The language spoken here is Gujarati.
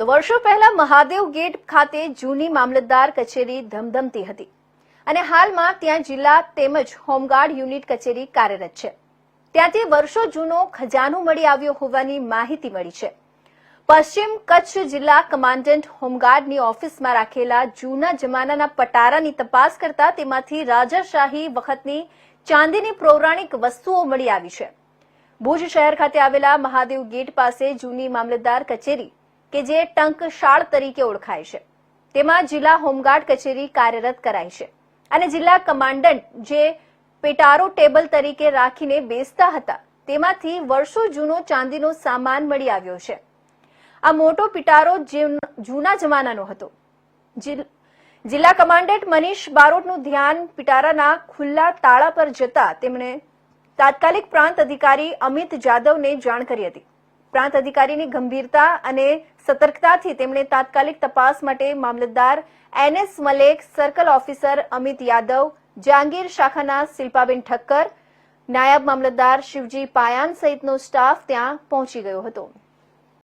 તો વર્ષો પહેલા મહાદેવ ગેટ ખાતે જૂની મામલતદાર કચેરી ધમધમતી હતી. અને હાલમાં ત્યાં જિલ્લા તેમજ હોમગાર્ડ યુનિટ કચેરી કાર્યરત છે. ત્યાંથી વર્ષો જૂનો ખજાનો મળી આવ્યો હોવાની માહિતી મળી છે. પશ્ચિમ કચ્છ જિલ્લા કમાન્ડન્ટ હોમગાર્ડની ઓફિસમાં રાખેલા જૂના જમાનાના પટારાની તપાસ કરતા તેમાંથી રાજાશાહી વખતની ચાંદીની પૌરાણિક વસ્તુઓ મળી આવી છે. ભુજ શહેર ખાતે આવેલા મહાદેવ ગેટ પાસે જૂની મામલતદાર કચેરી કે જે ટંકશાળ તરીકે ઓળખાય છે. તેમાં જિલ્લા હોમગાર્ડ કચેરી કાર્યરત કરાઈ છે અને જિલ્લા કમાન્ડન્ટ જે પેટારો ટેબલ તરીકે રાખીને બેસતા હતા, તેમાંથી વર્ષો જૂનો ચાંદીનો સામાન મળી આવ્યો છે. આ મોટો પિટારો જૂના જમાનાનો હતો. જિલ- જિલ્લા કમાન્ડન્ટ મનીષ બારોટનું ધ્યાન પિટારાના ખુલ્લા તાળા પર જતા તેમણે તાત્કાલિક પ્રાંત અધિકારી અમિત જાદવને જાણ કરી હતી. પ્રાંત અધિકારીની ગંભીરતા અને સતર્કતાથી તેમણે તાત્કાલિક તપાસ માટે મામલતદાર NS Malek, circle officer Amit Yadav, Jahangir શાખાના શિલ્પાબેન ઠક્કર, નાયબ મામલતદાર શિવજી પાયાન સહિતનો સ્ટાફ ત્યાં પહોંચી ગયો હતો.